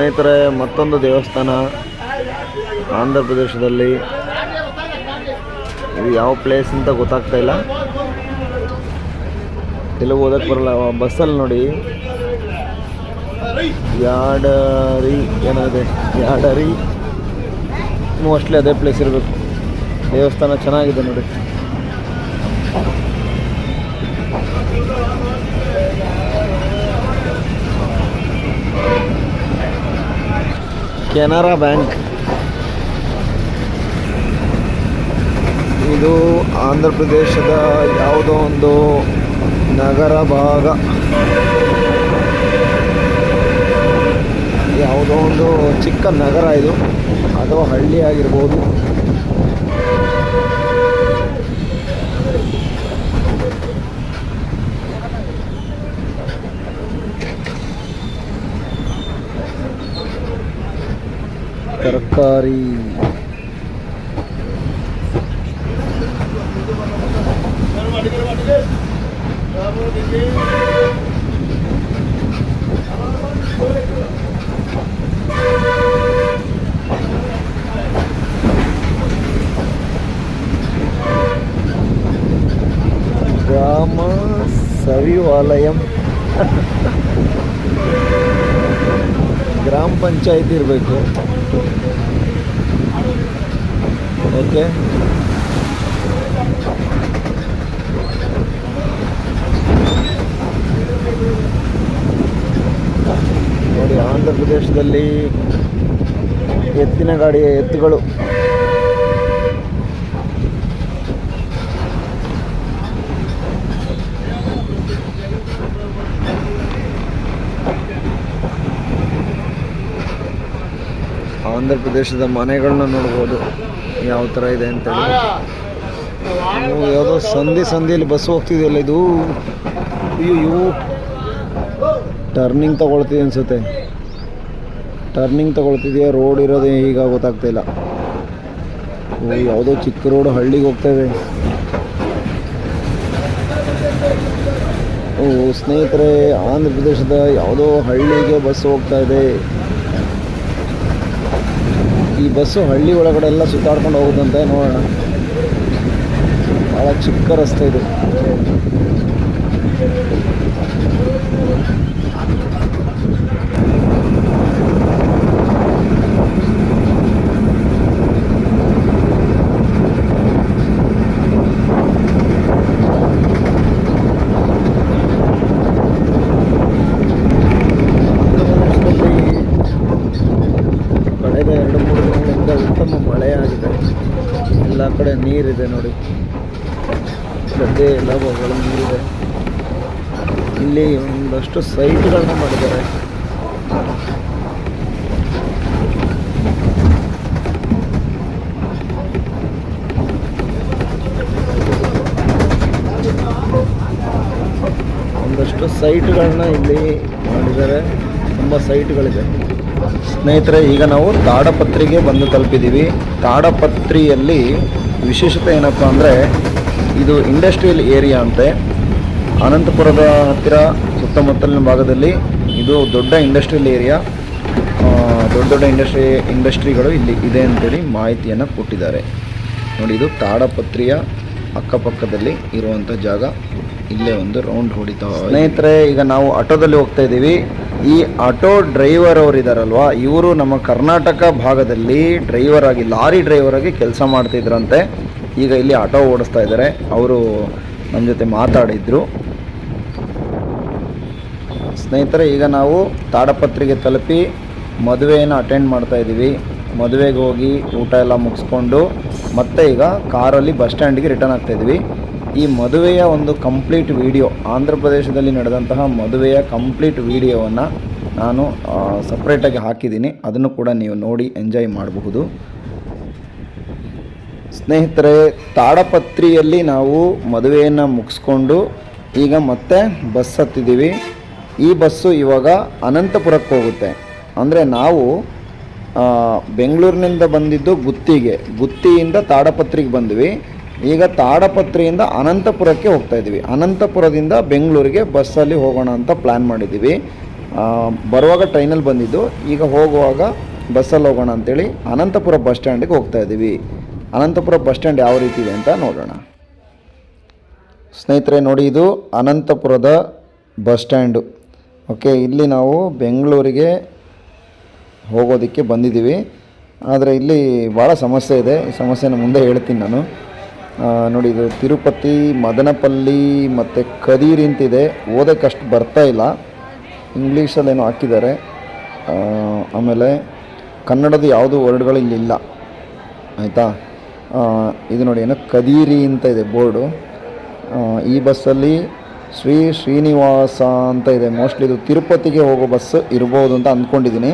ಸ್ನೇಹಿತರೆ, ಮತ್ತೊಂದು ದೇವಸ್ಥಾನ ಆಂಧ್ರ ಪ್ರದೇಶದಲ್ಲಿ. ಇದು ಯಾವ ಪ್ಲೇಸ್ ಅಂತ ಗೊತ್ತಾಗ್ತಾ ಇಲ್ಲ. ಕೆಲವು ಓದಕ್ಕೆ ಬರಲ್ಲ ಬಸ್ಸಲ್ಲಿ ನೋಡಿ. ಯಾಡರಿ, ಏನಾಗಿದೆ? ಯಾಡರಿ. ಮೋಸ್ಟ್ಲಿ ಅದೇ ಪ್ಲೇಸ್ ಇರಬೇಕು. ದೇವಸ್ಥಾನ ಚೆನ್ನಾಗಿದೆ ನೋಡಿ. ಕೆನರಾ ಬ್ಯಾಂಕ್. ಇದು ಆಂಧ್ರ ಪ್ರದೇಶದ ಯಾವುದೋ ಒಂದು ನಗರ ಭಾಗ. ಯಾವುದೋ ಒಂದು ಚಿಕ್ಕ ನಗರ ಇದು. ಅಥವಾ ಹಳ್ಳಿ ಆಗಿರ್ಬೋದು. ತರಕಾರಿ ಗ್ರಾಮ ಸವಿವಾಲಯಂ ಗ್ರಾಮ ಪಂಚಾಯತ್ ಇರಬೇಕು ಓಕೆ ನೋಡಿ ಆಂಧ್ರ ಪ್ರದೇಶದಲ್ಲಿ ಎತ್ತಿನ ಗಾಡಿಯ ಎತ್ತುಗಳು. ಆಂಧ್ರ ಪ್ರದೇಶದ ಮನೆಗಳನ್ನ ನೋಡ್ಬೋದು. ಯಾವ ಥರ ಇದೆ ಅಂತೇಳಿ ಯಾವುದೋ ಸಂಧಿ ಸಂಧಿಯಲ್ಲಿ ಬಸ್ ಹೋಗ್ತಿದೆಯಲ್ಲ ಇದು? ಅಯ್ಯೋ ಟರ್ನಿಂಗ್ ತಗೊಳ್ತಿದೆ ಅನ್ಸುತ್ತೆ. ಟರ್ನಿಂಗ್ ತಗೊಳ್ತಿದೆಯಾ? ರೋಡ್ ಇರೋದೇ ಈಗ ಗೊತ್ತಾಗ್ತಾ ಓ, ಯಾವುದೋ ಚಿಕ್ಕ ರೋಡ್ ಹಳ್ಳಿಗೆ ಹೋಗ್ತಾ ಇದೆ. ಓ, ಸ್ನೇಹಿತರೆ, ಆಂಧ್ರ ಪ್ರದೇಶದ ಯಾವುದೋ ಹಳ್ಳಿಗೆ ಬಸ್ ಹೋಗ್ತಾ ಇದೆ. ಬಸ್ಸು ಹಳ್ಳಿ ಒಳಗಡೆ ಎಲ್ಲ ಸುತ್ತಾಡ್ಕೊಂಡು ಹೋಗುದಂತೆ ನೋಡೋಣ. ಭಾಳ ಚಿಕ್ಕ ರಸ್ತೆ ಇದು ಕಳೆದ ಎರಡು ಮೂರು ದಿನಗಳಿಂದ ಉತ್ತಮ ಮಳೆಯಾಗಿದೆ ಎಲ್ಲ ಕಡೆ ನೀರಿದೆ ನೋಡಿ. ಗದ್ದೆ ಎಲ್ಲ ಬಗ್ಗೆ ನೀರಿದೆ. ಇಲ್ಲಿ ಒಂದಷ್ಟು ಸೈಟ್ಗಳನ್ನ ಮಾಡಿದ್ದಾರೆ. ಒಂದಷ್ಟು ಸೈಟ್ಗಳನ್ನ ಇಲ್ಲಿ ಮಾಡಿದ್ದಾರೆ. ತುಂಬ ಸೈಟ್ಗಳಿದೆ. ಸ್ನೇಹಿತರೆ, ಈಗ ನಾವು ತಾಡಪತ್ರಿಗೆ ಬಂದು ತಲುಪಿದ್ದೀವಿ. ತಾಡಪತ್ರಿಯಲ್ಲಿ ವಿಶೇಷತೆ ಏನಪ್ಪ ಅಂದರೆ, ಇದು ಇಂಡಸ್ಟ್ರಿಯಲ್ ಏರಿಯಾ ಅಂತೆ. ಅನಂತಪುರದ ಹತ್ತಿರ, ಸುತ್ತಮುತ್ತಲಿನ ಭಾಗದಲ್ಲಿ ಇದು ದೊಡ್ಡ ಇಂಡಸ್ಟ್ರಿಯಲ್ ಏರಿಯಾ. ದೊಡ್ಡ ದೊಡ್ಡ ಇಂಡಸ್ಟ್ರಿ, ಇಂಡಸ್ಟ್ರಿಗಳು ಇಲ್ಲಿ ಇದೆ ಅಂತೇಳಿ ಮಾಹಿತಿಯನ್ನು ಕೊಟ್ಟಿದ್ದಾರೆ. ನೋಡಿ, ಇದು ತಾಡಪತ್ರಿಯ ಅಕ್ಕಪಕ್ಕದಲ್ಲಿ ಇರುವಂಥ ಜಾಗ. ಇಲ್ಲೇ ಒಂದು ರೌಂಡ್ ಹೊಡಿತಾ ಸ್ನೇಹಿತರೆ, ಈಗ ನಾವು ಆಟೋದಲ್ಲಿ ಹೋಗ್ತಾ ಇದ್ದೀವಿ. ಈ ಆಟೋ ಡ್ರೈವರ್ ಅವರು ಇದಾರಲ್ವಾ? ಇವರು ನಮ್ಮ ಕರ್ನಾಟಕ ಭಾಗದಲ್ಲಿ ಡ್ರೈವರ್ ಆಗಿ, ಲಾರಿ ಡ್ರೈವರ್ ಆಗಿ ಕೆಲಸ ಮಾಡ್ತಿದ್ರಂತೆ. ಈಗ ಇಲ್ಲಿ ಆಟೋ ಓಡಿಸ್ತಾ ಇದ್ದಾರೆ. ಅವರು ನಮ್ಮ ಜೊತೆ ಮಾತಾಡಿದ್ರು. ಸ್ನೇಹಿತರೆ, ಈಗ ನಾವು ತಾಡಪತ್ರಿಗೆ ತಲುಪಿ ಮದುವೆಯನ್ನು ಅಟೆಂಡ್ ಮಾಡ್ತಾ ಇದ್ದೀವಿ. ಮದುವೆಗೆ ಹೋಗಿ ಊಟ ಎಲ್ಲ ಮುಗಿಸ್ಕೊಂಡು ಮತ್ತೆ ಈಗ ಕಾರಲ್ಲಿ ಬಸ್ ಸ್ಟ್ಯಾಂಡಿಗೆ ರಿಟರ್ನ್ ಆಗ್ತಾ ಇದ್ದೀವಿ. ಈ ಮದುವೆಯ ಒಂದು ಕಂಪ್ಲೀಟ್ ವಿಡಿಯೋ, ಆಂಧ್ರ ಪ್ರದೇಶದಲ್ಲಿ ನಡೆದಂತಹ ಮದುವೆಯ ಕಂಪ್ಲೀಟ್ ವಿಡಿಯೋವನ್ನು ನಾನು ಸಪ್ರೇಟಾಗಿ ಹಾಕಿದ್ದೀನಿ. ಅದನ್ನು ಕೂಡ ನೀವು ನೋಡಿ ಎಂಜಾಯ್ ಮಾಡಬಹುದು. ಸ್ನೇಹಿತರೆ, ತಾಡಪತ್ರಿಯಲ್ಲಿ ನಾವು ಮದುವೆಯನ್ನು ಮುಗಿಸ್ಕೊಂಡು ಈಗ ಮತ್ತೆ ಬಸ್ ಹತ್ತಿದ್ದೀವಿ. ಈ ಬಸ್ಸು ಇವಾಗ ಅನಂತಪುರಕ್ಕೆ ಹೋಗುತ್ತೆ. ಅಂದರೆ ನಾವು ಬೆಂಗಳೂರಿನಿಂದ ಬಂದಿದ್ದು ಗುತ್ತಿಗೆ. ಗುತ್ತಿಯಿಂದ ತಾಡಪತ್ರಿಗೆ ಬಂದ್ವಿ. ಈಗ ತಾಡಪತ್ರಿಯಿಂದ ಅನಂತಪುರಕ್ಕೆ ಹೋಗ್ತಾ ಇದ್ದೀವಿ. ಅನಂತಪುರದಿಂದ ಬೆಂಗಳೂರಿಗೆ ಬಸ್ಸಲ್ಲಿ ಹೋಗೋಣ ಅಂತ ಪ್ಲ್ಯಾನ್ ಮಾಡಿದ್ದೀವಿ. ಬರುವಾಗ ಟ್ರೈನಲ್ಲಿ ಬಂದಿದ್ದು. ಈಗ ಹೋಗುವಾಗ ಬಸ್ಸಲ್ಲಿ ಹೋಗೋಣ ಅಂತೇಳಿ ಅನಂತಪುರ ಬಸ್ ಸ್ಟ್ಯಾಂಡಿಗೆ ಹೋಗ್ತಾ ಇದ್ದೀವಿ. ಅನಂತಪುರ ಬಸ್ ಸ್ಟ್ಯಾಂಡ್ ಯಾವ ರೀತಿ ಇದೆ ಅಂತ ನೋಡೋಣ. ಸ್ನೇಹಿತರೆ, ನೋಡಿ ಇದು ಅನಂತಪುರದ ಬಸ್ ಸ್ಟ್ಯಾಂಡು ಓಕೆ ಇಲ್ಲಿ ನಾವು ಬೆಂಗಳೂರಿಗೆ ಹೋಗೋದಕ್ಕೆ ಬಂದಿದ್ದೀವಿ. ಆದರೆ ಇಲ್ಲಿ ಭಾಳ ಸಮಸ್ಯೆ ಇದೆ. ಈ ಸಮಸ್ಯೆನ ಮುಂದೆ ಹೇಳ್ತೀನಿ ನಾನು. ನೋಡಿ, ಇದು ತಿರುಪತಿ, ಮದನಪಲ್ಲಿ ಮತ್ತು ಕದೀರಿ ಅಂತಿದೆ. ಓದೋಕ್ಕೆ ಅಷ್ಟು ಬರ್ತಾ ಇಲ್ಲ. ಇಂಗ್ಲೀಷಲ್ಲೇನೋ ಹಾಕಿದ್ದಾರೆ. ಆಮೇಲೆ ಕನ್ನಡದ ಯಾವುದು ವರ್ಡ್ಗಳು ಇಲ್ಲಿಲ್ಲ ಆಯಿತಾ ಇದು ನೋಡಿ, ಏನೋ ಕದೀರಿ ಅಂತ ಇದೆ ಬೋರ್ಡು. ಈ ಬಸ್ಸಲ್ಲಿ ಶ್ರೀ ಶ್ರೀನಿವಾಸ ಅಂತ ಇದೆ. ಮೋಸ್ಟ್ಲಿ ಇದು ತಿರುಪತಿಗೆ ಹೋಗೋ ಬಸ್ ಇರ್ಬೋದು ಅಂತ ಅಂದ್ಕೊಂಡಿದ್ದೀನಿ.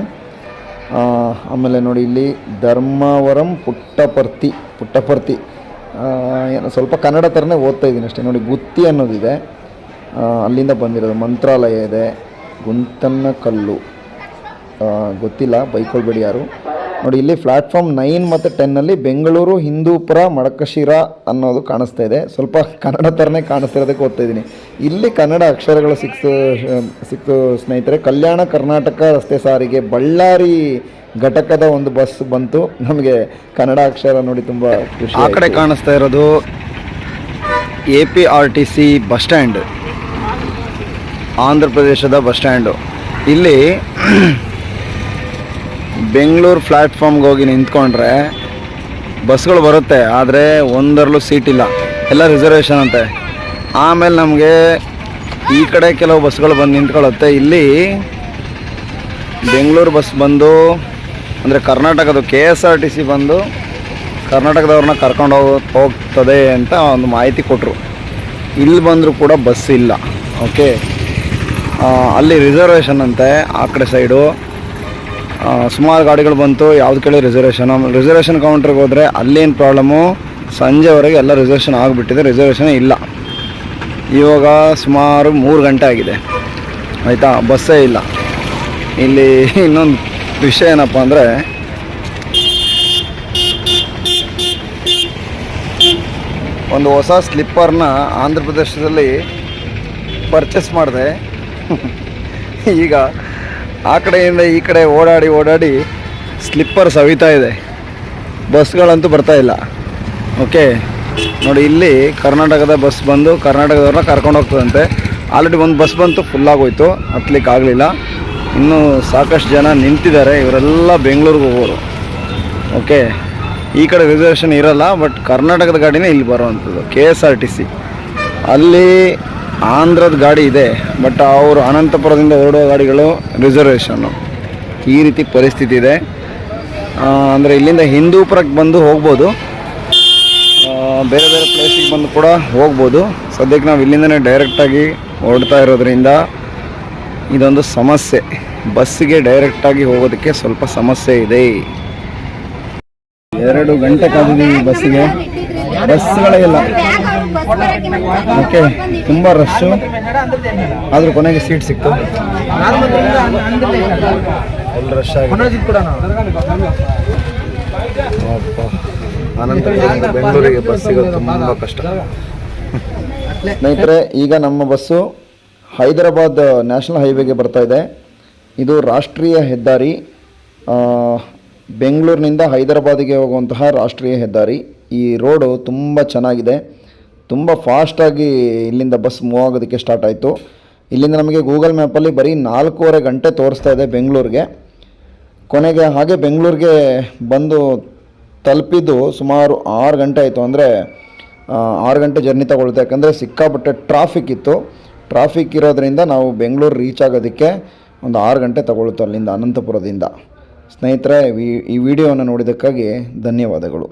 ಆಮೇಲೆ ನೋಡಿ, ಇಲ್ಲಿ ಧರ್ಮವರಂ ಪುಟ್ಟಪರ್ತಿ ಪುಟ್ಟಪರ್ತಿ. ಏನೋ, ಸ್ವಲ್ಪ ಕನ್ನಡ ಥರನೇ ಓದ್ತಾ ಇದ್ದೀನಿ ಅಷ್ಟೇ. ನೋಡಿ, ಗುತ್ತಿ ಅನ್ನೋದಿದೆ. ಅಲ್ಲಿಂದ ಬಂದಿರೋದು. ಮಂತ್ರಾಲಯ ಇದೆ. ಗುಂತನ್ನ ಕಲ್ಲು ಗೊತ್ತಿಲ್ಲ, ಬೈಕೊಳ್ಬೇಡಿ ಯಾರು. ನೋಡಿ ಇಲ್ಲಿ ಪ್ಲಾಟ್ಫಾರ್ಮ್ ನೈನ್ ಮತ್ತು ಟೆನ್ನಲ್ಲಿ ಬೆಂಗಳೂರು ಹಿಂದೂಪುರ ಮಡಕಶಿರ ಅನ್ನೋದು ಕಾಣಿಸ್ತಾ ಇದೆ. ಸ್ವಲ್ಪ ಕನ್ನಡ ಥರನೇ ಕಾಣಿಸ್ತಿರೋದಕ್ಕೆ ಓದ್ತಾ ಇದ್ದೀನಿ. ಇಲ್ಲಿ ಕನ್ನಡ ಅಕ್ಷರಗಳು ಸಿಕ್ತು ಸಿಕ್ತು ಸ್ನೇಹಿತರೆ. ಕಲ್ಯಾಣ ಕರ್ನಾಟಕ ರಸ್ತೆ ಸಾರಿಗೆ ಬಳ್ಳಾರಿ ಘಟಕದ ಒಂದು ಬಸ್ ಬಂತು. ನಮಗೆ ಕನ್ನಡ ಅಕ್ಷರ ನೋಡಿ ತುಂಬ ಖುಷಿ ಆ ಕಡೆ ಕಾಣಿಸ್ತಾ ಇರೋದು A P R T C bus stand Andhra ಪ್ರದೇಶದ ಬಸ್ ಸ್ಟ್ಯಾಂಡು ಇಲ್ಲಿ ಬೆಂಗಳೂರು ಪ್ಲ್ಯಾಟ್ಫಾರ್ಮ್ಗೆ ಹೋಗಿ ನಿಂತ್ಕೊಂಡ್ರೆ ಬಸ್ಗಳು ಬರುತ್ತೆ, ಆದರೆ ಒಂದರಲ್ಲೂ ಸೀಟ್ ಇಲ್ಲ. ಎಲ್ಲ ರಿಸರ್ವೇಷನ್ ಅಂತೆ. ಆಮೇಲೆ ನಮಗೆ ಈ ಕಡೆ ಕೆಲವು ಬಸ್ಗಳು ಬಂದು ನಿಂತ್ಕೊಳ್ಳುತ್ತೆ. ಇಲ್ಲಿ ಬೆಂಗಳೂರು ಬಸ್ ಬಂದು, ಅಂದರೆ ಕರ್ನಾಟಕದ K S R T C ಬಂದು ಕರ್ನಾಟಕದವ್ರನ್ನ ಕರ್ಕೊಂಡು ಹೋಗ, ಹೋಗ್ತದೆ ಅಂತ ಒಂದು ಮಾಹಿತಿ ಕೊಟ್ಟರು ಇಲ್ಲಿ ಬಂದರೂ ಕೂಡ ಬಸ್ ಇಲ್ಲ. ಓಕೆ ಅಲ್ಲಿ ರಿಸರ್ವೇಷನ್ ಅಂತೆ, ಆ ಕಡೆ ಸೈಡು ಸುಮಾರು ಗಾಡಿಗಳು ಬಂತು, ಯಾವ್ದು ಕೇಳಿ ರಿಸರ್ವೇಷನ್ ರಿಸರ್ವೇಷನ್ ಕೌಂಟ್ರಿಗೆ ಹೋದರೆ ಅಲ್ಲೇನು ಪ್ರಾಬ್ಲಮ್ಮು ಸಂಜೆವರೆಗೆ ಎಲ್ಲ ರಿಸರ್ವೇಷನ್ ಆಗಿಬಿಟ್ಟಿದೆ ರಿಸರ್ವೇಷನ್ ಇಲ್ಲ. ಇವಾಗ ಸುಮಾರು ಮೂರು ಗಂಟೆ ಆಗಿದೆ. ಆಯಿತಾ? ಬಸ್ಸೇ ಇಲ್ಲ. ಇಲ್ಲಿ ಇನ್ನೊಂದು ವಿಷಯ ಏನಪ್ಪ ಅಂದರೆ, ಒಂದು ಹೊಸ ಸ್ಲಿಪ್ಪರ್ನ ಆಂಧ್ರ ಪ್ರದೇಶದಲ್ಲಿ ಪರ್ಚೇಸ್ ಮಾಡಿದೆ. ಈಗ ಆ ಕಡೆಯಿಂದ ಈ ಕಡೆ ಓಡಾಡಿ ಓಡಾಡಿ ಸ್ಲಿಪ್ಪರ್ ಸವಿತಾ ಇದೆ. ಬಸ್ಗಳಂತೂ ಬರ್ತಾ ಇಲ್ಲ. ಓಕೆ, ನೋಡಿ ಇಲ್ಲಿ ಕರ್ನಾಟಕದ ಬಸ್ ಬಂದು ಕರ್ನಾಟಕದವ್ರನ್ನ ಕರ್ಕೊಂಡು ಹೋಗ್ತದಂತೆ. ಆಲ್ರೆಡಿ ಒಂದು ಬಸ್ ಬಂತು ಫುಲ್ಲಾಗೋಯ್ತು ಹತ್ಲಿಕ್ಕೆ ಆಗಲಿಲ್ಲ. ಇನ್ನೂ ಸಾಕಷ್ಟು ಜನ ನಿಂತಿದ್ದಾರೆ, ಇವರೆಲ್ಲ ಬೆಂಗಳೂರಿಗೆ ಹೋಗೋರು. ಓಕೆ, ಈ ಕಡೆ ರಿಸರ್ವೇಷನ್ ಇರೋಲ್ಲ ಬಟ್ ಕರ್ನಾಟಕದ ಗಾಡಿನೇ ಇಲ್ಲಿ ಬರುವಂಥದ್ದು K S R T C ಅಲ್ಲಿ ಆಂಧ್ರದ ಗಾಡಿ ಇದೆ ಬಟ್ ಅವರು ಅನಂತಪುರದಿಂದ ಹೊರಡುವ ಗಾಡಿಗಳು ರಿಸರ್ವೇಷನ್ನು ಈ ರೀತಿ ಪರಿಸ್ಥಿತಿ ಇದೆ. ಅಂದರೆ ಇಲ್ಲಿಂದ ಹಿಂದೂಪುರಕ್ಕೆ ಬಂದು ಹೋಗ್ಬೋದು. ಬೇರೆ ಬೇರೆ ಪ್ಲೇಸಿಗೆ ಬಂದು ಕೂಡ ಹೋಗ್ಬೋದು. ಸದ್ಯಕ್ಕೆ ನಾವು ಇಲ್ಲಿಂದನೇ ಡೈರೆಕ್ಟಾಗಿ ಹೊರಡ್ತಾ ಇರೋದ್ರಿಂದ ಇದೊಂದು ಸಮಸ್ಯೆ. ಬಸ್ಸಿಗೆ ಡೈರೆಕ್ಟಾಗಿ ಹೋಗೋದಕ್ಕೆ ಸ್ವಲ್ಪ ಸಮಸ್ಯೆ ಇದೆ. ಎರಡು ಗಂಟೆ ಕಾದಿದ್ದೀವಿ ಬಸ್ಸಿಗೆ. ಬಸ್ಗಳೇ ಇಲ್ಲ. ಓಕೆ, ತುಂಬ ರಶ್ ಆದರೂ ಕೊನೆಗೆ ಸೀಟ್ ಸಿಕ್ತು. Full rush. ಅನಂತಪುರದಿಂದ ಬೆಂಗಳೂರಿಗೆ ಬಸ್ ಸಿಗೋದು ತುಂಬ ಕಷ್ಟ. ಸ್ನೇಹಿತರೆ, ಈಗ ನಮ್ಮ ಬಸ್ಸು ಹೈದರಾಬಾದ್ ನ್ಯಾಷನಲ್ ಹೈವೇಗೆ ಬರ್ತಾ ಇದೆ. ಇದು ರಾಷ್ಟ್ರೀಯ ಹೆದ್ದಾರಿ. ಬೆಂಗಳೂರಿನಿಂದ ಹೈದರಾಬಾದಿಗೆ ಹೋಗುವಂತಹ ರಾಷ್ಟ್ರೀಯ ಹೆದ್ದಾರಿ. ಈ ರೋಡು ತುಂಬ ಚೆನ್ನಾಗಿದೆ. ತುಂಬ ಫಾಸ್ಟಾಗಿ ಇಲ್ಲಿಂದ ಬಸ್ ಮೂವ್ ಆಗೋದಕ್ಕೆ ಸ್ಟಾರ್ಟ್ ಆಯಿತು. ಇಲ್ಲಿಂದ ನಮಗೆ ಗೂಗಲ್ ಮ್ಯಾಪಲ್ಲಿ ಬರೀ ನಾಲ್ಕೂವರೆ ಗಂಟೆ ತೋರಿಸ್ತಾ ಇದೆ ಬೆಂಗಳೂರಿಗೆ. ಕೊನೆಗೆ ಹಾಗೆ ಬೆಂಗಳೂರಿಗೆ ಬಂದು ತಲುಪಿದ್ದು ಸುಮಾರು ಆರು ಗಂಟೆ ಆಯಿತು. ಅಂದರೆ ಆರು ಗಂಟೆ ಜರ್ನಿ ತಗೊಳುತ್ತೆ ಯಾಕಂದರೆ ಸಿಕ್ಕಾಪಟ್ಟೆ ಟ್ರಾಫಿಕ್ ಇತ್ತು. ಟ್ರಾಫಿಕ್ ಇರೋದರಿಂದ ನಾವು ಬೆಂಗಳೂರು ರೀಚ್ ಆಗೋದಕ್ಕೆ ಒಂದು ಆರು ಗಂಟೆ ತಗೊಳ್ತು ಅಲ್ಲಿಂದ ಅನಂತಪುರದಿಂದ. ಸ್ನೇಹಿತರೆ, ಈ ವಿಡಿಯೋವನ್ನು ನೋಡಿದ್ದಕ್ಕಾಗಿ ಧನ್ಯವಾದಗಳು.